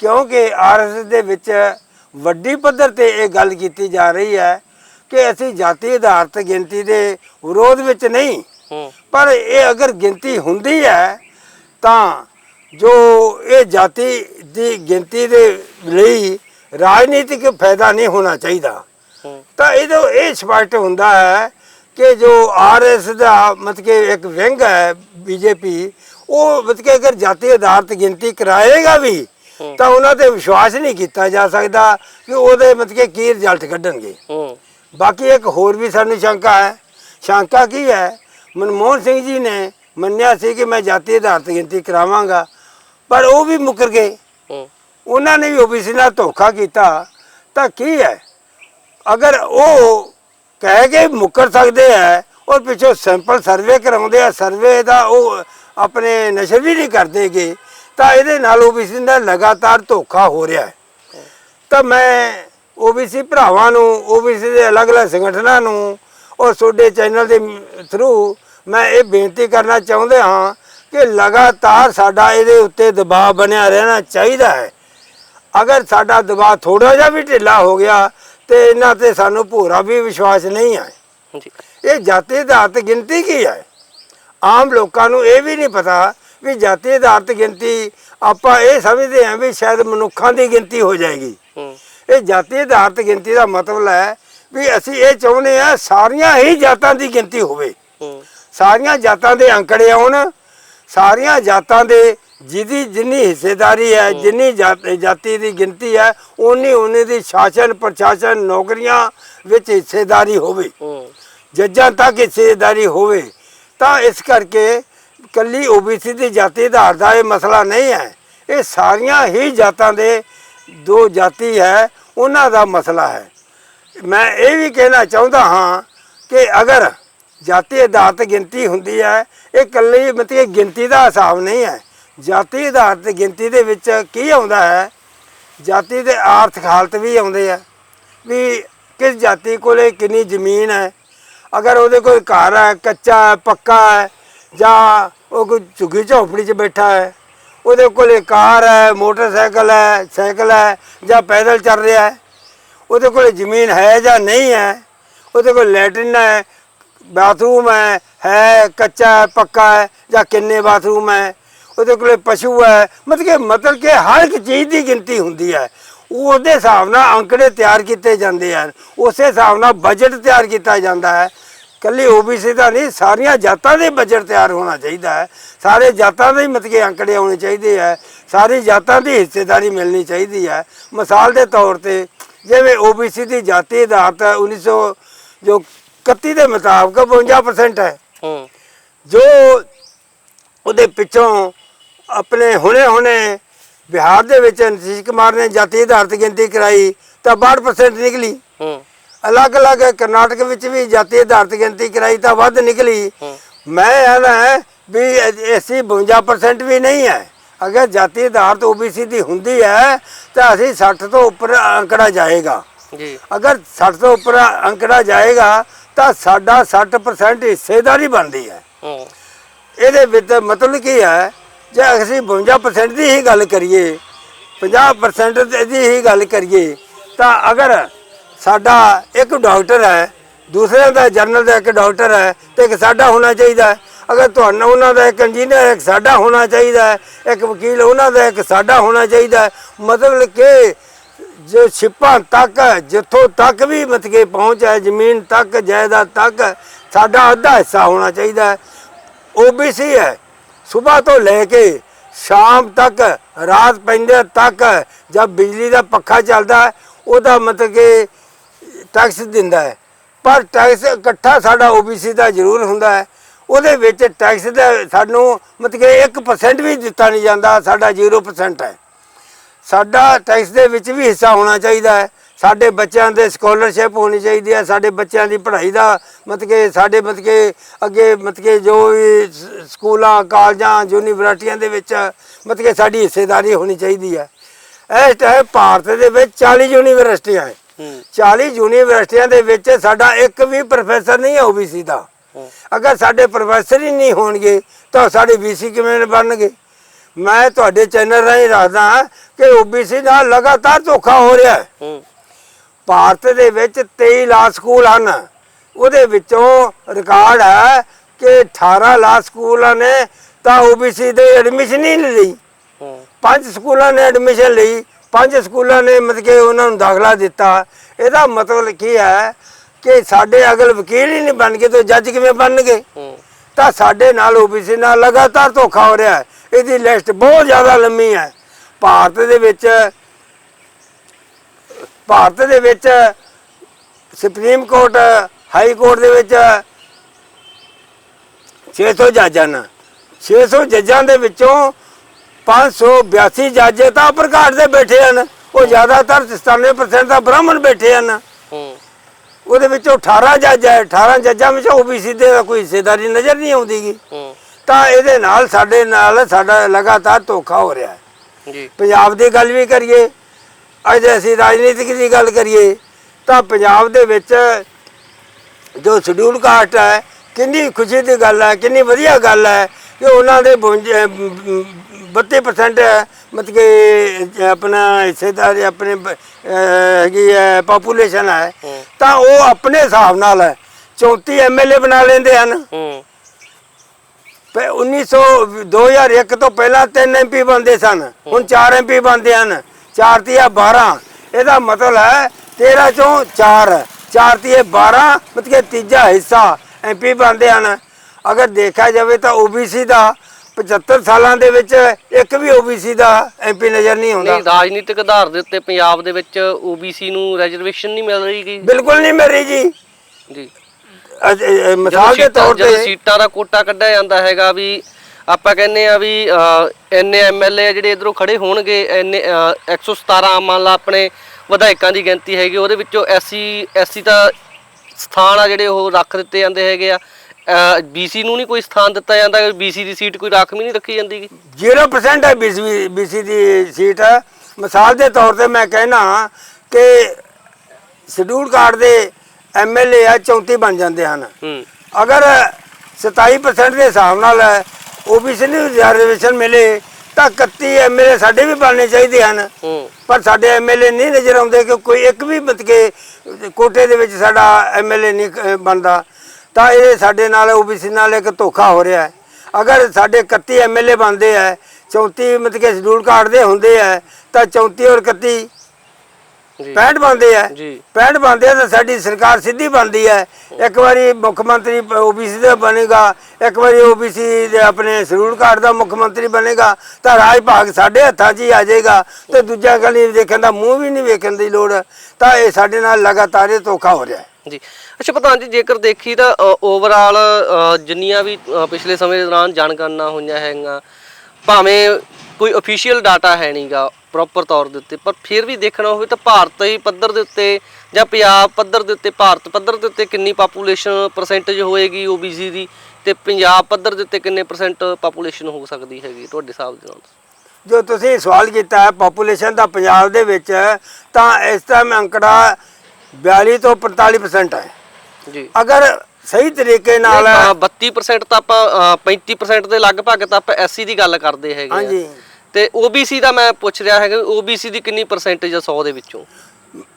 ਕਿਉਂਕਿ ਆਰਐਸਐਸ ਦੇ ਵਿੱਚ ਵੱਡੀ ਪੱਧਰ ਤੇ ਇਹ ਗੱਲ ਕੀਤੀ ਜਾ ਰਹੀ ਹੈ ਕਿ ਅਸੀਂ ਜਾਤੀ ਆਧਾਰਿਤ ਗਿਣਤੀ ਦੇ ਵਿਰੋਧ ਵਿੱਚ ਨਹੀਂ। ਹੂੰ। ਪਰ ਇਹ ਅਗਰ ਗਿਣਤੀ ਹੁੰਦੀ ਹੈ ਤਾਂ ਜੋ ਇਹ ਜਾਤੀ ਦੀ ਗਿਣਤੀ ਦੇ ਲਈ ਰਾਜਨੀਤਿਕ ਫਾਇਦਾ ਨਹੀਂ ਹੋਣਾ ਚਾਹੀਦਾ। ਤਾਂ ਇਹਦੋਂ ਇਹ ਸਪਸ਼ਟ ਹੁੰਦਾ ਹੈ ਕਿ ਜੋ ਆਰਐਸ ਦਾ ਮਤਲਬ ਕਿ ਇੱਕ ਵਿੰਗ ਹੈ ਬੀਜੇਪੀ ਉਹ ਮਤਲਬ ਕਿ ਅਗਰ ਜਾਤੀ ਆਧਾਰਿਤ ਗਿਣਤੀ ਕਰਾਏਗਾ ਵੀ। ਤਾਂ ਉਹਨਾਂ ਤੇ ਵਿਸ਼ਵਾਸ ਨਹੀਂ ਕੀਤਾ ਜਾ ਸਕਦਾ ਕਿ ਉਹਦੇ ਮਤਲਬ ਕਿ ਕੀ ਰਿਜ਼ਲਟ ਕੱਢਣਗੇ। ਬਾਕੀ ਇੱਕ ਹੋਰ ਵੀ ਸਾਨੂੰ ਸ਼ੰਕਾ ਹੈ। ਸ਼ੰਕਾ ਕੀ ਹੈ? ਮਨਮੋਹਨ ਸਿੰਘ ਜੀ ਨੇ ਮੰਨਿਆ ਸੀ ਕਿ ਮੈਂ ਜਾਤੀ ਆਧਾਰਿਤ ਗਿਣਤੀ ਕਰਾਵਾਂਗਾ ਪਰ ਉਹ ਵੀ ਮੁੱਕਰ ਗਏ। ਉਹਨਾਂ ਨੇ ਵੀ ਓਬੀਸੀ ਨਾਲ ਧੋਖਾ ਕੀਤਾ। ਤਾਂ ਕੀ ਹੈ? ਅਗਰ ਉਹ ਕਹਿ ਕੇ ਮੁੱਕਰ ਸਕਦੇ ਹੈ ਔਰ ਪਿੱਛੋਂ ਸੈਂਪਲ ਸਰਵੇ ਕਰਾਉਂਦੇ ਆ ਸਰਵੇ ਦਾ ਉਹ ਆਪਣੇ ਨਸ਼ਰ ਵੀ ਨਹੀਂ ਕਰਦੇਗੇ ਤਾਂ ਇਹਦੇ ਨਾਲ ਓਬੀਸੀ ਦਾ ਲਗਾਤਾਰ ਧੋਖਾ ਹੋ ਰਿਹਾ ਹੈ। ਤਾਂ ਮੈਂ ਓਬੀਸੀ ਭਰਾਵਾਂ ਨੂੰ ਓਬੀਸੀ ਦੇ ਅਲੱਗ-ਅਲੱਗ ਸੰਗਠਨਾਂ ਨੂੰ ਔਰ ਤੁਹਾਡੇ ਚੈਨਲ ਦੇ ਥਰੂ ਮੈਂ ਇਹ ਬੇਨਤੀ ਕਰਨਾ ਚਾਹੁੰਦੇ ਹਾਂ ਕਿ ਲਗਾਤਾਰ ਸਾਡਾ ਇਹਦੇ ਉੱਤੇ ਦਬਾਅ ਬਣਿਆ ਰਹਿਣਾ ਚਾਹੀਦਾ ਹੈ। ਅਗਰ ਸਾਡਾ ਦਬਾਅ ਥੋੜਾ ਜਿਹਾ ਵੀ ਢਿੱਲਾ ਹੋ ਗਿਆ ਤੇ ਇਹਨਾਂ ਤੇ ਸਾਨੂੰ ਪੂਰਾ ਵੀ ਵਿਸ਼ਵਾਸ ਨਹੀਂ ਹੈ। ਇਹ ਜਾਤੀ ਆਧਾਰਿਤ ਗਿਣਤੀ ਕੀ ਹੈ? ਆਮ ਲੋਕਾਂ ਨੂੰ ਇਹ ਵੀ ਨਹੀਂ ਪਤਾ ਵੀ ਜਾਤੀ ਆਧਾਰਿਤ ਗਿਣਤੀ ਆਪਾਂ ਇਹ ਸਮਝਦੇ ਹਾਂ ਵੀ ਸ਼ਾਇਦ ਮਨੁੱਖਾਂ ਦੀ ਗਿਣਤੀ ਹੋ ਜਾਏਗੀ। ਇਹ ਜਾਤੀ ਆਧਾਰਿਤ ਗਿਣਤੀ ਦਾ ਮਤਲਬ ਹੈ ਵੀ ਅਸੀਂ ਇਹ ਚਾਹੁੰਦੇ ਹਾਂ ਸਾਰੀਆਂ ਹੀ ਜਾਤਾਂ ਦੀ ਗਿਣਤੀ ਹੋਵੇ। ਸਾਰੀਆਂ ਜਾਤਾਂ ਦੇ ਅੰਕੜੇ ਆਉਣ ਸਾਰੀਆਂ ਜਾਤਾਂ ਦੇ ਜਿਹਦੀ ਜਿੰਨੀ ਹਿੱਸੇਦਾਰੀ ਹੈ ਜਿੰਨੀ ਜਾਤ- ਦੀ ਗਿਣਤੀ ਹੈ ਉਨੀ ਉਨੀ ਦੀ ਸ਼ਾਸਨ ਪ੍ਰਸ਼ਾਸਨ ਨੌਕਰੀਆਂ ਵਿੱਚ ਹਿੱਸੇਦਾਰੀ ਹੋਵੇ। ਜੱਜਾਂ ਤੱਕ ਹਿੱਸੇਦਾਰੀ ਹੋਵੇ ਤਾਂ ਇਸ ਕਰਕੇ ਕੱਲੀ ਓਬੀਸੀ ਦੀ ਜਾਤੀ ਆਧਾਰ ਦਾ ਇਹ ਮਸਲਾ ਨਹੀਂ ਹੈ। ਇਹ ਸਾਰੀਆਂ ਹੀ ਜਾਤਾਂ ਦੇ ਦੋ ਜਾਤੀ ਹੈ, ਉਹਨਾਂ ਦਾ ਮਸਲਾ ਹੈ। ਮੈਂ ਇਹ ਵੀ ਕਹਿਣਾ ਚਾਹੁੰਦਾ ਹਾਂ ਕਿ ਅਗਰ ਜਾਤੀ ਆਧਾਰਿਤ ਗਿਣਤੀ ਹੁੰਦੀ ਹੈ, ਇਹ ਇਕੱਲੀ ਮਤਲਬ ਗਿਣਤੀ ਦਾ ਹਿਸਾਬ ਨਹੀਂ ਹੈ। ਜਾਤੀ ਆਧਾਰਿਤ ਗਿਣਤੀ ਦੇ ਵਿੱਚ ਕੀ ਆਉਂਦਾ ਹੈ? ਜਾਤੀ ਦੇ ਆਰਥਿਕ ਹਾਲਤ ਵੀ ਆਉਂਦੇ ਆ। ਵੀ ਕਿਸ ਜਾਤੀ ਕੋਲੇ ਕਿੰਨੀ ਜ਼ਮੀਨ ਹੈ? ਅਗਰ ਉਹਦੇ ਕੋਲ ਘਰ ਹੈ, ਕੱਚਾ ਹੈ, ਪੱਕਾ ਹੈ, ਜਾਂ ਉਹ ਕੋਈ ਝੁੱਗੀ ਝੌਂਪੜੀ 'ਚ ਬੈਠਾ ਹੈ ਉਹਦੇ ਕੋਲੇ ਕਾਰ ਹੈ, ਮੋਟਰਸਾਈਕਲ ਹੈ, ਸਾਈਕਲ ਹੈ ਜਾਂ ਪੈਦਲ ਚੱਲ ਰਿਹਾ ਹੈ। ਉਹਦੇ ਕੋਲ ਜ਼ਮੀਨ ਹੈ ਜਾਂ ਨਹੀਂ ਹੈ, ਉਹਦੇ ਕੋਲ ਲੈਟਰਨ ਹੈ, ਬਾਥਰੂਮ ਹੈ ਹੈ ਕੱਚਾ ਹੈ, ਪੱਕਾ ਹੈ ਜਾਂ ਕਿੰਨੇ ਬਾਥਰੂਮ ਹੈ। ਉਹਦੇ ਕੋਲੇ ਪਸ਼ੂ ਹੈ, ਮਤਲਬ ਕਿ ਮਤਲਬ ਕਿ ਹਰ ਇੱਕ ਚੀਜ਼ ਦੀ ਗਿਣਤੀ ਹੁੰਦੀ ਹੈ। ਉਹ ਉਹਦੇ ਹਿਸਾਬ ਨਾਲ ਅੰਕੜੇ ਤਿਆਰ ਕੀਤੇ ਜਾਂਦੇ ਹਨ। ਉਸੇ ਹਿਸਾਬ ਨਾਲ ਬਜਟ ਤਿਆਰ ਕੀਤਾ ਜਾਂਦਾ ਹੈ। ਕੱਲੀ ਓਬੀਸੀ ਦਾ ਨਹੀਂ ਸਾਰੀਆਂ ਜਾਤਾਂ ਦੇ ਬਜਟ ਤਿਆਰ ਹੋਣਾ ਚਾਹੀਦਾ ਹੈ। ਸਾਰੇ ਜਾਤਾਂ ਦੇ ਹੀ ਮਤਲਬ ਕਿ ਅੰਕੜੇ ਆਉਣੇ ਚਾਹੀਦੇ ਹੈ। ਸਾਰੀ ਜਾਤਾਂ ਦੀ ਹਿੱਸੇਦਾਰੀ ਮਿਲਣੀ ਚਾਹੀਦੀ ਹੈ। ਮਿਸਾਲ ਦੇ ਤੌਰ ਤੇ ਜਿਵੇਂ ਓਬੀਸੀ ਦੀ ਜਾਤੀ ਆਧਾਰਤ 1900 ਜੋ 31 ਦੇ ਮੁਤਾਬਕ 52% ਹੈ। ਹੂੰ। ਜੋ ਉਹਦੇ ਪਿੱਛੋਂ ਆਪਣੇ ਹੁਣੇ ਹੁਣੇ ਬਿਹਾਰ ਦੇ ਵਿੱਚ ਨਿਤੀਸ਼ ਕੁਮਾਰ ਨੇ ਜਾਤੀ ਆਧਾਰਿਤ ਗਿਣਤੀ ਕਰਾਈ ਤਾਂ 62% ਨਿਕਲੀ। ਹੂੰ। ਅਲੱਗ-ਅਲੱਗ ਕਰਨਾਟਕ ਵਿੱਚ ਵੀ ਜਾਤੀ ਆਧਾਰਿਤ ਗਿਣਤੀ ਕਰਾਈ ਤਾਂ ਵੱਧ ਨਿਕਲੀ। ਮੈਂ ਇਹਦਾ ਹੈ ਵੀ ਐਸੀ 52% ਵੀ ਨਹੀਂ ਹੈ। ਅਗਰ ਜਾਤੀ ਆਧਾਰਿਤ ਓਬੀਸੀ ਦੀ ਹੁੰਦੀ ਹੈ ਤਾਂ ਅਸੀਂ 60 ਤੋਂ ਉੱਪਰ ਅੰਕੜਾ ਜਾਏਗਾ। ਜੀ। ਅਗਰ 60 ਤੋਂ ਉੱਪਰ ਅੰਕੜਾ ਜਾਏਗਾ ਤਾਂ ਸਾਡਾ 60% ਹਿੱਸੇਦਾਰੀ ਬਣਦੀ ਹੈ। ਹੂੰ। ਇਹਦੇ ਵਿੱਚ ਮਤਲਬ ਕੀ ਹੈ ਜੇ ਅਸੀਂ 52% ਦੀ ਹੀ ਗੱਲ ਕਰੀਏ 50% ਦੀ ਹੀ ਗੱਲ ਕਰੀਏ ਤਾਂ ਅਗਰ ਸਾਡਾ ਇੱਕ ਡਾਕਟਰ ਹੈ ਦੂਸਰਿਆਂ ਦਾ ਜਨਰਲ ਦਾ ਇੱਕ ਡਾਕਟਰ ਹੈ ਤੇ ਇੱਕ ਸਾਡਾ ਹੋਣਾ ਚਾਹੀਦਾ ਹੈ। ਅਗਰ ਤੁਹਾਨੂੰ ਉਹਨਾਂ ਦਾ ਇੱਕ ਇੰਜੀਨੀਅਰ ਇੱਕ ਸਾਡਾ ਹੋਣਾ ਚਾਹੀਦਾ ਹੈ, ਇੱਕ ਵਕੀਲ, ਉਹਨਾਂ ਦਾ ਇੱਕ ਸਾਡਾ ਹੋਣਾ ਚਾਹੀਦਾ ਹੈ। ਮਤਲਬ ਕਿ ਜੋ ਛਿਪਾਂ ਤੱਕ, ਜਿੱਥੋਂ ਤੱਕ ਵੀ ਮਤਲਬ ਕਿ ਪਹੁੰਚ ਹੈ, ਜ਼ਮੀਨ ਤੱਕ, ਜਾਇਦਾਦ ਤੱਕ, ਸਾਡਾ ਅੱਧਾ ਹਿੱਸਾ ਹੋਣਾ ਚਾਹੀਦਾ ਹੈ ਓਬੀਸੀ ਹੈ ਸਵੇਰ ਤੋਂ ਲੈ ਕੇ ਸ਼ਾਮ ਤੱਕ, ਰਾਤ ਪੈਂਦੇ ਤੱਕ ਜਦ ਬਿਜਲੀ ਦਾ ਪੱਖਾ ਚੱਲਦਾ ਉਹਦਾ ਮਤਲਬ ਕਿ ਟੈਕਸ ਦਿੰਦਾ ਹੈ। ਪਰ ਟੈਕਸ ਇਕੱਠਾ ਸਾਡਾ ਓਬੀਸੀ ਦਾ ਜ਼ਰੂਰ ਹੁੰਦਾ ਹੈ। ਉਹਦੇ ਵਿੱਚ ਟੈਕਸ ਦਾ ਸਾਨੂੰ ਮਤਲਬ ਕਿ 1% ਵੀ ਦਿੱਤਾ ਨਹੀਂ ਜਾਂਦਾ, ਸਾਡਾ 0% ਹੈ। ਸਾਡਾ ਟੈਕਸ ਦੇ ਵਿੱਚ ਵੀ ਹਿੱਸਾ ਹੋਣਾ ਚਾਹੀਦਾ ਹੈ। ਸਾਡੇ ਬੱਚਿਆਂ ਦੇ ਸਕਾਲਰਸ਼ਿਪ ਹੋਣੀ ਚਾਹੀਦੀ ਹੈ। ਸਾਡੇ ਬੱਚਿਆਂ ਦੀ ਪੜ੍ਹਾਈ ਦਾ ਮਤਲਬ ਕਿ ਸਾਡੇ ਮਤਲਬ ਕਿ ਅੱਗੇ ਮਤਲਬ ਕਿ ਜੋ ਵੀ ਸਕੂਲਾਂ, ਕਾਲਜਾਂ, ਯੂਨੀਵਰਸਿਟੀਆਂ ਦੇ ਵਿੱਚ ਮਤਲਬ ਕਿ ਸਾਡੀ ਹਿੱਸੇਦਾਰੀ ਹੋਣੀ ਚਾਹੀਦੀ ਹੈ। ਇਸ ਟਾਈਮ ਭਾਰਤ ਦੇ ਵਿੱਚ 40 ਯੂਨੀਵਰਸਿਟੀਆਂ ਹੈ। 40 ਯੂਨੀਵਰਸਿਟੀਆਂ ਦੇ ਵਿੱਚ ਸਾਡਾ ਇੱਕ ਵੀ ਪ੍ਰੋਫੈਸਰ ਨਹੀਂ ਹੈ ਓਬੀਸੀ ਦਾ ਅਗਰ ਸਾਡੇ ਪ੍ਰੋਫੈਸਰ ਹੀ ਨਹੀਂ ਹੋਣਗੇ ਤਾਂ ਸਾਡੇ ਬੀਸੀ ਕਿਵੇਂ ਬਣਨਗੇ? ਮੈਂ ਤੁਹਾਡੇ ਚੈਨਲ ਰਾਹੀਂ ਦੱਸਦਾ ਕਿ ਓਬੀਸੀ ਨਾਲ ਲਗਾਤਾਰ ਧੋਖਾ ਹੋ ਰਿਹਾ ਹੈ। ਭਾਰਤ ਦੇ ਵਿੱਚ 23 ਲਾ ਸਕੂਲ ਹਨ। ਉਹਦੇ ਵਿੱਚੋਂ ਰਿਕਾਰਡ ਹੈ ਕਿ 18 ਲਾ ਸਕੂਲਾਂ ਨੇ ਤਾਂ ਓਬੀਸੀ ਦੇ ਐਡਮਿਸ਼ਨ ਹੀ ਨਹੀਂ ਲਈ। ਪੰਜ ਸਕੂਲਾਂ ਨੇ ਐਡਮਿਸ਼ਨ ਲਈ। ਪੰਜ ਸਕੂਲਾਂ ਨੇ ਮਤਲਬ ਕਿ ਉਹਨਾਂ ਨੂੰ ਦਾਖਲਾ ਦਿੱਤਾ। ਇਹਦਾ ਮਤਲਬ ਕੀ ਹੈ ਕਿ ਸਾਡੇ ਅਗਲ ਵਕੀਲ ਹੀ ਨਹੀਂ ਬਣ ਗਏ ਤਾਂ ਜੱਜ ਕਿਵੇਂ ਬਣਨਗੇ? ਤਾਂ ਸਾਡੇ ਨਾਲ ਓਬੀਸੀ ਨਾਲ ਲਗਾਤਾਰ ਧੋਖਾ ਹੋ ਰਿਹਾ ਹੈ। ਇਹਦੀ ਲਿਸਟ ਬਹੁਤ ਜ਼ਿਆਦਾ ਲੰਮੀ ਹੈ। ਭਾਰਤ ਦੇ ਵਿੱਚ ਭਾਰਤ ਦੇ ਵਿੱਚ ਸੁਪਰੀਮ ਕੋਰਟ ਹਾਈ ਕੋਰਟ ਦੇ ਵਿੱਚ 600 ਜੱਜ ਹਨ 600 ਜੱਜਾਂ ਦੇ ਵਿੱਚੋਂ 582 ਜੱਜ ਤਾਂ court ਦੇ ਬੈਠੇ ਹਨ। ਉਹ ਜ਼ਿਆਦਾਤਰ 97% ਤਾਂ ਬ੍ਰਾਹਮਣ ਬੈਠੇ ਹਨ। ਹੂੰ। ਉਹਦੇ ਵਿੱਚੋਂ 18 ਜੱਜ ਹੈ। 18 ਜੱਜਾਂ ਵਿੱਚੋਂ ਓਬੀਸੀ ਦੇ ਕੋਈ ਹਿੱਸੇਦਾਰੀ ਨਜ਼ਰ ਨਹੀਂ ਆਉਂਦੀਗੀ। ਤਾਂ ਇਹਦੇ ਨਾਲ ਸਾਡੇ ਨਾਲ ਸਾਡਾ ਲਗਾਤਾਰ ਧੋਖਾ ਹੋ ਰਿਹਾ ਹੈ। ਜੀ। ਪੰਜਾਬ ਦੀ ਗੱਲ ਵੀ ਕਰੀਏ ਅੱਜ ਅਸੀਂ ਰਾਜਨੀਤਿਕ ਦੀ ਗੱਲ ਕਰੀਏ ਤਾਂ ਪੰਜਾਬ ਦੇ ਵਿੱਚ ਜੋ ਸ਼ਡਿਊਲ ਕਾਸਟ ਹੈ ਕਿੰਨੀ ਖੁਸ਼ੀ ਦੀ ਗੱਲ ਹੈ ਕਿੰਨੀ ਵਧੀਆ ਗੱਲ ਹੈ ਕਿ ਉਹਨਾਂ ਦੇ 32% ਮਤਲਬ ਕਿ ਆਪਣਾ ਹਿੱਸੇਦਾਰ ਆਪਣੇ ਹੈਗੀ ਹੈ ਪਾਪੂਲੇਸ਼ਨ ਹੈ। ਤਾਂ ਉਹ ਆਪਣੇ ਹਿਸਾਬ ਨਾਲ ਹੈ। 34 ਐਮਐਲਏ ਬਣਾ ਲੈਂਦੇ ਹਨ। ਪੈ 1900 2001 ਤੋਂ ਪਹਿਲਾਂ 3 ਐਮਪੀ ਬਣਦੇ ਸਨ। ਹੁਣ 4 ਐਮਪੀ ਬਣਦੇ ਹਨ। 4 ਤੀਆ 12 ਇਹਦਾ ਮਤਲਬ ਹੈ 13 ਚੋਂ 4 4 ਤੀਏ 12 ਮਤਲਬ ਕਿ ਤੀਜਾ ਹਿੱਸਾ ਐਮਪੀ ਬਣਦੇ ਹਨ। ਅਗਰ ਦੇਖਿਆ ਜਾਵੇ ਤਾਂ ਓਬੀਸੀ ਦਾ 75 ਸਾਲਾਂ ਦੇ ਵਿੱਚ ਇੱਕ ਵੀ ਓਬੀਸੀ ਦਾ ਐਮਪੀ ਨਜ਼ਰ ਨਹੀਂ ਆਉਂਦਾ। ਨਹੀਂ ਰਾਜਨੀਤਿਕ ਆਧਾਰ ਦੇ ਉੱਤੇ ਪੰਜਾਬ ਦੇ ਵਿੱਚ OBC ਨੂੰ ਰਿਜ਼ਰਵੇਸ਼ਨ ਨਹੀਂ ਮਿਲ ਰਹੀ ਗੀ। ਬਿਲਕੁਲ ਨਹੀਂ ਮਿਲ ਰਹੀ ਜੀ। ਜੀ। ਮਿਸਾਲ ਦੇ ਤੌਰ ਤੇ ਸੀਟਾਂ ਦਾ ਕੋਟਾ ਕੱਢਿਆ ਜਾਂਦਾ ਹੈਗਾ ਵੀ ਆਪਾਂ ਕਹਿੰਦੇ ਆ ਵੀ ਐਨਏ ਐਮਐਲਏ ਜਿਹੜੇ ਇਧਰੋਂ ਖੜੇ ਹੋਣਗੇ ਐਨਏ 117 ਮੰਨ ਲਾ ਆਪਣੇ ਵਿਧਾਇਕਾਂ ਦੀ ਗਿਣਤੀ ਹੈਗੀ ਉਹਦੇ ਵਿੱਚੋਂ ਐਸਸੀ ਐਸਸੀ ਦਾ ਸਥਾਨ ਆ ਜਿਹੜੇ ਉਹ ਰੱਖ ਦਿੱਤੇ ਜਾਂਦੇ ਹੈਗੇ ਆ। ਬੀਸੀ ਨੂੰ ਨਹੀਂ ਕੋਈ ਸਥਾਨ ਦਿੱਤਾ ਜਾਂਦਾ ਬੀਸੀ ਦੀ ਸੀਟ ਕੋਈ ਰਾਖਵੀਂ ਨਹੀਂ ਰੱਖੀ ਜਾਂਦੀ ਗੀ 0% ਹੈ ਬੀਸੀ ਬੀਸੀ ਦੀ ਸੀਟ। ਮਿਸਾਲ ਦੇ ਤੌਰ ਤੇ ਮੈਂ ਕਹਿਣਾ ਕਿ ਸ਼ਡਿਊਲ ਕਾਰਡ ਦੇ ਐਮਐਲਏ ਆ 34 ਬਣ ਜਾਂਦੇ ਹਨ। ਅਗਰ 27% ਦੇ ਹਿਸਾਬ ਨਾਲ ਓਬੀਸੀ ਨੂੰ ਰਿਜ਼ਰਵੇਸ਼ਨ ਮਿਲੇ ਤਾਂ 31 ਐਮਐਲਏ ਸਾਡੇ ਵੀ ਬਣਨੇ ਚਾਹੀਦੇ ਹਨ। ਪਰ ਸਾਡੇ ਐਮਐਲਏ ਨਹੀਂ ਨਜ਼ਰ ਆਉਂਦੇ ਕਿ ਕੋਈ ਇੱਕ ਵੀ ਮਤ ਕੇ ਕੋਟੇ ਦੇ ਵਿੱਚ ਸਾਡਾ ਐਮਐਲਏ ਨਹੀਂ ਬਣਦਾ। ਤਾਂ ਇਹ ਸਾਡੇ ਨਾਲ ਓਬੀਸੀ ਨਾਲ ਇੱਕ ਧੋਖਾ ਹੋ ਰਿਹਾ ਹੈ। ਅਗਰ ਸਾਡੇ 31 ਐਮਐਲਏ ਬਣਦੇ ਆ 34 ਮਤ ਕੇ ਸ਼ਡਿਊਲ ਕਾਰਡ ਦੇ ਹੁੰਦੇ ਆ ਤਾਂ 34 ਔਰ 31 ਜੀ। 65 ਬਣਦੇ ਆ ਜੀ। 65 ਬਣਦੇ ਆ ਤਾਂ ਸਾਡੀ ਸਰਕਾਰ ਸਿੱਧੀ ਬਣਦੀ ਹੈ। ਇੱਕ ਵਾਰੀ ਮੁੱਖ ਮੰਤਰੀ ਓਬੀਸੀ ਦਾ ਬਣੇਗਾ ਇੱਕ ਵਾਰੀ ਓਬੀਸੀ ਦੇ ਆਪਣੇ ਸ਼ਡਿਊਲ ਕਾਰਡ ਦਾ ਮੁੱਖ ਮੰਤਰੀ ਬਣੇਗਾ ਤਾਂ ਰਾਜ ਭਾਗ ਸਾਡੇ ਹੱਥਾਂ 'ਚ ਹੀ ਆ ਜਾਏਗਾ ਤੇ ਦੂਜਾ ਗਲੀ ਦੇਖਣ ਦਾ ਮੂੰਹ ਵੀ ਨਹੀਂ ਵੇਖਣ ਦੀ ਲੋੜ ਤਾਂ ਇਹ ਸਾਡੇ ਨਾਲ ਲਗਾਤਾਰ ਇਹ ਧੋਖਾ ਹੋ ਰਿਹਾ ਹੈ। ਜੀ। ਅੱਛਾ ਪ੍ਰਧਾਨ ਜੀ ਜੇਕਰ ਦੇਖੀ ਤਾਂ ਓਵਰਆਲ ਜਿੰਨੀਆਂ ਵੀ ਅ, ਪਿਛਲੇ ਸਮੇਂ ਦੇ ਦੌਰਾਨ ਜਾਣਕਾਰੀਆਂ ਹੋਈਆਂ ਹੈਗੀਆਂ ਭਾਵੇਂ ਕੋਈ ਅਫੀਸ਼ੀਅਲ ਡਾਟਾ ਹੈ ਨਹੀਂਗਾ ਪ੍ਰੋਪਰ ਤੌਰ ਦੇ ਉੱਤੇ ਪਰ ਫਿਰ ਵੀ ਦੇਖਣਾ ਹੋਵੇ ਤਾਂ ਭਾਰਤ ਪੱਧਰ ਦੇ ਉੱਤੇ ਜਾਂ ਪੰਜਾਬ ਪੱਧਰ ਦੇ ਉੱਤੇ ਭਾਰਤ ਪੱਧਰ ਦੇ ਉੱਤੇ ਕਿੰਨੀ ਪਾਪੂਲੇਸ਼ਨ ਪਰਸੈਂਟੇਜ ਹੋਏਗੀ OBC ਦੀ ਤੇ ਪੰਜਾਬ ਪੱਧਰ ਦੇ ਉੱਤੇ ਕਿੰਨੇ ਪਰਸੈਂਟ ਪਾਪੂਲੇਸ਼ਨ ਹੋ ਸਕਦੀ ਹੈਗੀ ਤੁਹਾਡੇ ਹਿਸਾਬ ਦੇ ਨਾਲ? ਜੋ ਤੁਸੀਂ ਸਵਾਲ ਕੀਤਾ ਹੈ ਪਾਪੂਲੇਸ਼ਨ ਦਾ ਪੰਜਾਬ ਦੇ ਵਿੱਚ ਤਾਂ ਇਸ ਟਾਈਮ ਅੰਕੜਾ 42 ਤੋਂ 45% ਹੈ। ਜੀ। ਅਗਰ ਸਹੀ ਤਰੀਕੇ ਨਾਲ ਅ, 32% ਤਾਂ ਆਪਾਂ ਅ, 35% ਦੇ ਲਗਭਗ ਤਾਂ ਆਪਾਂ ਐਸਸੀ ਦੀ ਗੱਲ ਕਰਦੇ ਹੈਗੇ ਆ। ਹਾਂਜੀ। ਤੇ OBC ਦਾ ਮੈਂ ਪੁੱਛ ਰਿਹਾ ਹੈਗਾ OBC ਦੀ ਕਿੰਨੀ ਪਰਸੈਂਟੇਜ ਆ 100 ਦੇ ਵਿੱਚੋਂ?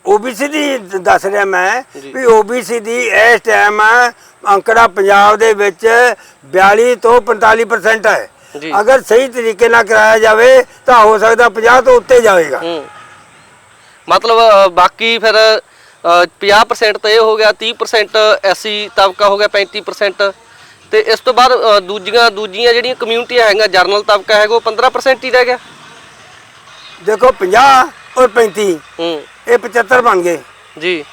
ਓਬੀਸੀ ਦੀ ਦੱਸ ਰਿਹਾ ਮੈਂ ਜੀ। ਵੀ ਓਬੀਸੀ ਦੀ ਇਸ ਟਾਈਮ ਅੰਕੜਾ ਪੰਜਾਬ ਦੇ ਵਿੱਚ 42 ਤੋਂ 45% ਹੈ। ਜੀ। ਅਗਰ ਸਹੀ ਤਰੀਕੇ ਨਾਲ ਕਰਾਇਆ ਜਾਵੇ ਤਾਂ ਹੋ ਸਕਦਾ 50 ਤੋਂ ਉੱਤੇ ਜਾਵੇਗਾ। ਹੂੰ। ਮਤਲਬ ਅ, ਬਾਕੀ ਫਿਰ 50% ਤਾਂ ਇਹ ਹੋ ਗਿਆ 30% ਐਸਸੀ ਤਬਕਾ ਹੋ ਗਿਆ 35% ਤੇ ਇਸ ਤੋਂ ਬਾਅਦ ਅ, ਦੂਜੀਆਂ ਦੂਜੀਆਂ ਜਿਹੜੀਆਂ ਕਮਿਊਨਿਟੀਆਂ ਹੈਗੀਆਂ ਜਰਨਲ ਤਬਕਾ ਹੈਗਾ ਉਹ 15% ਹੀ ਰਹਿ ਗਿਆ। ਦੇਖੋ 50 ਔਰ 35 ਹੂੰ। ਇਹ 75 ਬਣ ਗਏ। ਜੀ।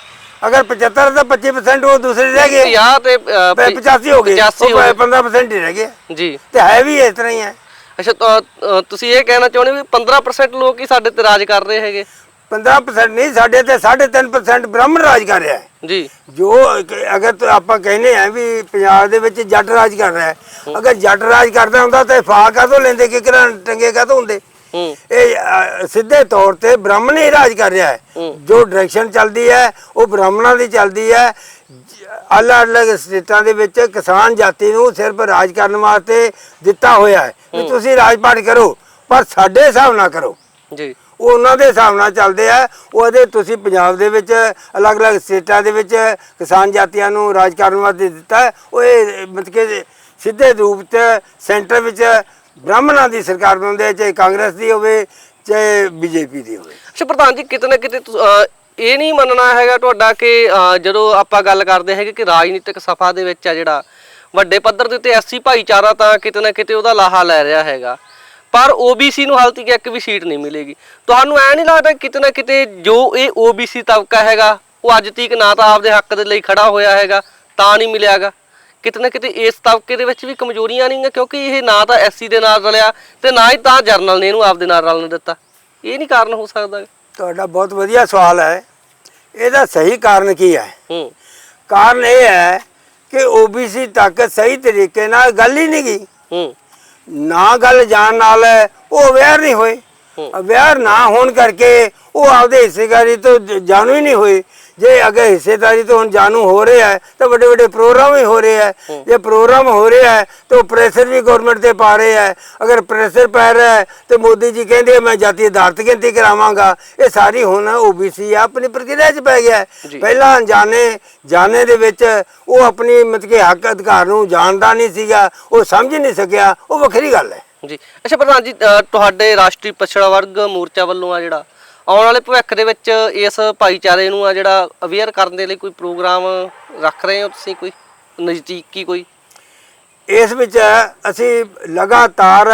ਅਗਰ 75 ਤਾਂ 25% ਉਹ ਦੂਸਰੇ ਰਹਿ ਗਏ। 50 ਤੇ ਅ, ਪ- 85 ਹੋ ਗਏ। 85 ਹੋ ਉਹ ਗਏ 15% ਹੀ ਰਹਿ ਗਏ। ਜੀ। ਤੇ ਹੈ ਵੀ ਇਸ ਤਰ੍ਹਾਂ ਹੀ ਹੈ। ਅੱਛਾ ਤਾਂ, ਅ, ਤੁਸੀਂ ਇਹ ਕਹਿਣਾ ਚਾਹੁੰਦੇ ਵੀ 15% ਲੋਕ ਹੀ ਸਾਡੇ ਤੇ ਰਾਜ ਕਰ ਰਹੇ ਹੈਗੇ? 15% ਨਹੀਂ ਸਾਡੇ ਤੇ 3.5% ਬ੍ਰਾਹਮਣ ਰਾਜ ਕਰ ਰਿਹਾ ਹੈ। ਜੀ। ਜੋ ਕਿ ਅਗਰ ਤਾਂ ਆਪਾਂ ਕਹਿੰਦੇ ਆ ਵੀ ਪੰਜਾਬ ਦੇ ਵਿੱਚ ਜੱਟ ਰਾਜ ਕਰ ਰਿਹਾ ਹੈ। ਅਗਰ ਜੱਟ ਰਾਜ ਕਰਦਾ ਹੁੰਦਾ ਤਾਂ ਫਾਕ ਕਾਹਤੋਂ ਲੈਂਦੇ? ਕਿਕਰਾਂ ਟੰਗੇ ਕਾਹਤੋਂ ਹੁੰਦੇ? ਹੂੰ। ਇਹ ਅ, ਸਿੱਧੇ ਤੌਰ ਤੇ ਬ੍ਰਾਹਮਣ ਹੀ ਰਾਜ ਕਰ ਰਿਹਾ ਹੈ। ਹੂੰ। ਜੋ ਡਾਇਰੈਕਸ਼ਨ ਚੱਲਦੀ ਹੈ ਉਹ ਬ੍ਰਾਹਮਣਾਂ ਦੀ ਚੱਲਦੀ ਹੈ। ਅਲੱਗ ਅਲੱਗ ਸਟੇਟਾਂ ਦੇ ਵਿੱਚ ਕਿਸਾਨ ਜਾਤੀ ਨੂੰ ਸਿਰਫ ਰਾਜ ਕਰਨ ਵਾਸਤੇ ਦਿੱਤਾ ਹੋਇਆ ਹੈ। ਵੀ ਤੁਸੀਂ ਰਾਜ ਪਾਟ ਕਰੋ ਪਰ ਸਾਡੇ ਹਿਸਾਬ ਨਾਲ ਕਰੋ। ਜੀ। ਉਹ ਉਹਨਾਂ ਦੇ ਹਿਸਾਬ ਨਾਲ ਚੱਲਦੇ ਆ। ਉਹਦੇ ਤੁਸੀਂ ਪੰਜਾਬ ਦੇ ਵਿੱਚ ਅਲੱਗ-ਅਲੱਗ ਸਟੇਟਾਂ ਦੇ ਵਿੱਚ ਕਿਸਾਨ ਜਾਤੀਆਂ ਨੂੰ ਰਾਜ ਕਰਨ ਵਾਸਤੇ ਦਿੱਤਾ ਉਹ ਇਹ ਮਤਲਬ ਕਿ ਸਿੱਧੇ ਰੂਪ 'ਚ ਸੈਂਟਰ ਵਿੱਚ ਬ੍ਰਾਹਮਣਾਂ ਦੀ ਸਰਕਾਰ ਬਣਾਉਂਦੇ ਆ, ਚਾਹੇ ਕਾਂਗਰਸ ਦੀ ਹੋਵੇ ਚਾਹੇ ਬੀਜੇਪੀ ਦੀ ਹੋਵੇ। ਅੱਛਾ ਪ੍ਰਧਾਨ ਜੀ ਕਿਤੇ ਨਾ ਕਿਤੇ ਤੁ- ਇਹ ਨਹੀਂ ਮੰਨਣਾ ਹੈਗਾ ਤੁਹਾਡਾ ਕਿ ਜਦੋਂ ਆਪਾਂ ਗੱਲ ਕਰਦੇ ਹੈਗੇ ਕਿ ਰਾਜਨੀਤਿਕ ਸਫਾ ਦੇ ਵਿੱਚ ਆ ਜਿਹੜਾ ਵੱਡੇ ਪੱਧਰ ਦੇ ਉੱਤੇ ਐਸਸੀ ਭਾਈਚਾਰਾ ਤਾਂ ਕਿਤੇ ਨਾ ਕਿਤੇ ਉਹਦਾ ਲਾਹਾ ਲੈ ਰਿਹਾ ਹੈਗਾ। ਪਰ OBC ਨੂੰ ਹਾਲ ਤੱਕ ਇੱਕ ਵੀ ਸੀਟ ਨਹੀਂ ਮਿਲੇਗੀ। ਤੁਹਾਨੂੰ ਐ ਨਹੀਂ ਲੱਗਦਾ ਕਿਤੇ ਨਾ ਕਿਤੇ ਜੋ ਇਹ OBC ਤਬਕਾ ਹੈਗਾ ਉਹ ਅੱਜ ਤੱਕ ਨਾ ਤਾਂ ਆਪਦੇ ਹੱਕ ਦੇ ਲਈ ਖੜਾ ਹੋਇਆ ਹੈਗਾ ਤਾਂ ਨਹੀਂ ਮਿਲਿਆਗਾ। ਕਿਤੇ ਨਾ ਕਿਤੇ ਇਸ ਤਬਕੇ ਦੇ ਵਿੱਚ ਵੀ ਕਮਜ਼ੋਰੀਆਂ ਨਹੀਂ ਕਿਉਂਕਿ ਇਹ ਨਾ ਤਾਂ ਐਸਸੀ ਦੇ ਨਾਲ ਰਲਿਆ ਤੇ ਨਾ ਹੀ ਤਾਂ ਜਰਨਲ ਨੇ ਇਹਨੂੰ ਆਪਦੇ ਨਾਲ ਰਲਣ ਦਿੱਤਾ। ਇਹ ਨਹੀਂ ਕਾਰਨ ਹੋ ਸਕਦਾ। ਤੁਹਾਡਾ ਬਹੁਤ ਵਧੀਆ ਸਵਾਲ ਹੈ। ਇਹਦਾ ਸਹੀ ਕਾਰਨ ਕੀ ਹੈ? ਹੂੰ। ਕਾਰਨ ਇਹ ਹੈ ਕਿ OBC ਤੱਕ ਸਹੀ ਤਰੀਕੇ ਨਾਲ ਗੱਲ ਹੀ ਨਹੀਂ ਗਈ। ਹੂੰ। ਨਾ ਗੱਲ ਜਾਣ ਨਾਲ ਉਹ ਅਵੇਅਰ ਨਹੀਂ ਹੋਏ ਹੂੰ। ਅਵੇਅਰ ਨਾ ਹੋਣ ਕਰਕੇ ਉਹ ਆਪਦੇ ਹਿੱਸੇਦਾਰੀ ਤੋਂ ਜਾਣੂ ਹੀ ਨਹੀਂ ਹੋਏ ਜੇ ਅਗਰ ਹਿੱਸੇਦਾਰੀ ਤੋਂ ਹੁਣ ਜਾਣੂ ਹੋ ਰਿਹਾ ਹੈ ਤਾਂ ਵੱਡੇ ਵੱਡੇ ਪ੍ਰੋਗਰਾਮ ਹੀ ਹੋ ਰਹੇ ਹੈ। ਜੇ ਪ੍ਰੋਗਰਾਮ ਹੋ ਰਿਹਾ ਹੈ ਤਾਂ ਪ੍ਰੈਸ਼ਰ ਵੀ ਗਵਰਨਮੈਂਟ ਤੇ ਪਾ ਰਹੇ ਹੈ। ਅਗਰ ਪ੍ਰੈਸ਼ਰ ਪੈ ਰਿਹਾ ਹੈ ਤੇ ਮੋਦੀ ਜੀ ਕਹਿੰਦੇ ਮੈਂ ਜਾਤੀ ਆਧਾਰਿਤ ਗਿਣਤੀ ਕਰਾਵਾਂਗਾ। ਇਹ ਸਾਰੀ ਹੁਣ ਓਬੀਸੀ ਆਪਣੀ ਪ੍ਰਕਿਰਿਆ 'ਚ ਪੈ ਗਿਆ। ਪਹਿਲਾਂ ਅਣਜਾਣੇ ਜਾਣੇ ਦੇ ਵਿੱਚ ਉਹ ਆਪਣੀ ਮਤਲਬ ਕਿ ਹੱਕ ਅਧਿਕਾਰ ਨੂੰ ਜਾਣਦਾ ਨਹੀਂ ਸੀਗਾ ਉਹ ਸਮਝ ਨਹੀਂ ਸਕਿਆ ਉਹ ਵੱਖਰੀ ਗੱਲ ਹੈ। ਜੀ। ਅੱਛਾ ਪ੍ਰਧਾਨ ਜੀ ਤੁਹਾਡੇ ਰਾਸ਼ਟਰੀ ਪਛੜਾ ਵਰਗ ਮੋਰਚਾ ਵੱਲੋਂ ਆ ਜਿਹੜਾ ਆਉਣ ਵਾਲੇ ਭਵਿੱਖ ਦੇ ਵਿੱਚ ਇਸ ਭਾਈਚਾਰੇ ਨੂੰ ਆ ਜਿਹੜਾ ਅਵੇਅਰ ਕਰਨ ਦੇ ਲਈ ਕੋਈ ਪ੍ਰੋਗਰਾਮ ਰੱਖ ਰਹੇ ਹੋ ਤੁਸੀਂ ਕੋਈ? ਨਜ਼ਦੀਕੀ ਕੋਈ? ਇਸ ਵਿੱਚ ਅਸੀਂ ਲਗਾਤਾਰ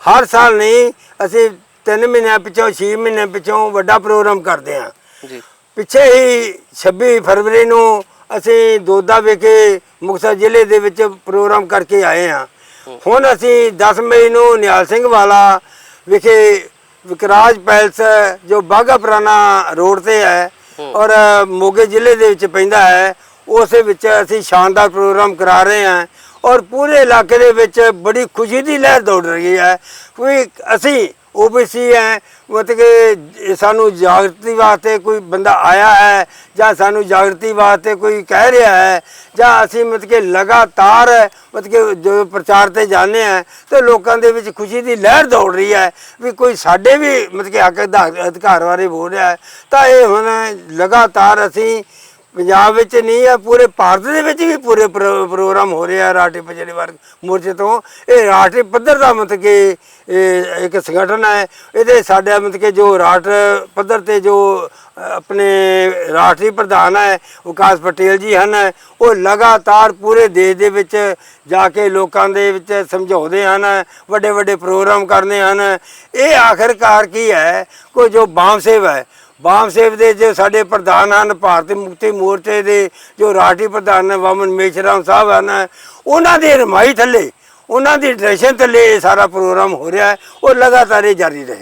ਹਰ ਸਾਲ ਨਹੀਂ ਅਸੀਂ 3 ਮਹੀਨਿਆਂ ਪਿੱਛੋਂ 6 ਮਹੀਨਿਆਂ ਪਿੱਛੋਂ ਵੱਡਾ ਪ੍ਰੋਗਰਾਮ ਕਰਦੇ ਹਾਂ। ਜੀ। ਪਿੱਛੇ ਹੀ 26 ਫਰਵਰੀ ਨੂੰ ਅਸੀਂ ਦੋਦਾ ਵਿਖੇ ਮੁਕਤਸਰ ਜ਼ਿਲ੍ਹੇ ਦੇ ਵਿੱਚ ਪ੍ਰੋਗਰਾਮ ਕਰਕੇ ਆਏ ਹਾਂ। ਹੁਣ ਅਸੀਂ 10 ਮਈ ਨੂੰ ਨਿਹਾਲ ਸਿੰਘ ਵਾਲਾ ਵਿਖੇ ਵਿਕਰਾਜ ਪੈਲਸ ਜੋ ਬਾਗਾ ਪੁਰਾਣਾ ਰੋਡ ਤੇ ਹੈ ਔਰ ਮੋਗੇ ਜ਼ਿਲ੍ਹੇ ਦੇ ਵਿੱਚ ਪੈਂਦਾ ਹੈ ਉਸ ਵਿੱਚ ਅਸੀਂ ਸ਼ਾਨਦਾਰ ਪ੍ਰੋਗਰਾਮ ਕਰਾ ਰਹੇ ਹਾਂ ਔਰ ਪੂਰੇ ਇਲਾਕੇ ਦੇ ਵਿੱਚ ਬੜੀ ਖੁਸ਼ੀ ਦੀ ਲਹਿਰ ਦੌੜ ਰਹੀ ਹੈ। ਕੋਈ ਅਸੀਂ ਓਬੀਸੀ ਹੈ ਮਤਲਬ ਕਿ ਸਾਨੂੰ ਜਾਗਰਤੀ ਵਾਸਤੇ ਕੋਈ ਬੰਦਾ ਆਇਆ ਹੈ ਜਾਂ ਸਾਨੂੰ ਜਾਗਰਤੀ ਵਾਸਤੇ ਕੋਈ ਕਹਿ ਰਿਹਾ ਹੈ ਜਾਂ ਅਸੀਂ ਮਤਲਬ ਕਿ ਲਗਾਤਾਰ ਮਤਲਬ ਕਿ ਜੋ ਪ੍ਰਚਾਰ ਤੇ ਜਾਂਦੇ ਆ ਤੇ ਲੋਕਾਂ ਦੇ ਵਿੱਚ ਖੁਸ਼ੀ ਦੀ ਲਹਿਰ ਦੌੜ ਰਹੀ ਹੈ ਵੀ ਕੋਈ ਸਾਡੇ ਵੀ ਮਤਲਬ ਕਿ ਹੱਕ ਅਧਿਕਾਰ ਅਧਿਕਾਰ ਬਾਰੇ ਬੋਲ ਰਿਹਾ ਹੈ, ਤਾਂ ਇਹ ਹੁਣ ਲਗਾਤਾਰ ਅਸੀਂ ਪੰਜਾਬ ਵਿੱਚ ਨਹੀਂ ਆ, ਪੂਰੇ ਭਾਰਤ ਦੇ ਵਿੱਚ ਵੀ ਪੂਰੇ ਪ੍ਰੋ- ਪ੍ਰੋਗਰਾਮ ਹੋ ਰਿਹਾ ਰਾਸ਼ਟਰੀ ਪਛੜੇ ਵਰਗ ਮੋਰਚੇ ਤੋਂ। ਇਹ ਰਾਸ਼ਟਰੀ ਪੱਧਰ ਦਾ ਮਤਲਬ ਕਿ ਇੱਕ ਸੰਗਠਨ ਹੈ। ਇਹਦੇ ਸਾਡੇ ਮਤਲਬ ਕਿ ਜੋ ਰਾਸ਼ਟਰ ਪੱਧਰ ਤੇ ਜੋ ਆਪਣੇ ਰਾਸ਼ਟਰੀ ਪ੍ਰਧਾਨ ਹੈ, ਵਿਕਾਸ ਪਟੇਲ ਜੀ ਹਨ, ਉਹ ਲਗਾਤਾਰ ਪੂਰੇ ਦੇਸ਼ ਦੇ ਵਿੱਚ ਜਾ ਕੇ ਲੋਕਾਂ ਦੇ ਵਿੱਚ ਸਮਝਾਉਂਦੇ ਹਨ ਵੱਡੇ ਵੱਡੇ ਪ੍ਰੋਗਰਾਮ ਕਰਦੇ ਹਨ। ਇਹ ਆਖਰਕਾਰ ਕੀ ਹੈ, ਕੋਈ ਜੋ ਬਾਮ ਸੇਵ ਹੈ ਬਾਮ ਸੇਵ ਦੇ ਜੋ ਸਾਡੇ ਪ੍ਰਧਾਨ ਹਨ, ਭਾਰਤੀ ਮੁਕਤੀ ਮੋਰਚੇ ਦੇ ਜੋ ਰਾਸ਼ਟਰੀ ਪ੍ਰਧਾਨ ਨੇ ਵਾਮਨ ਮੇਸ਼ਰਾਮ ਸਾਹਿਬ ਹਨ, ਉਹਨਾਂ ਦੀ ਰਮਾਈ ਥੱਲੇ, ਉਹਨਾਂ ਦੀ ਡਾਇਰੈਕਸ਼ਨ ਥੱਲੇ ਇਹ ਸਾਰਾ ਪ੍ਰੋਗਰਾਮ ਹੋ ਰਿਹਾ ਹੈ, ਉਹ ਲਗਾਤਾਰ ਇਹ ਜਾਰੀ ਰਹੇ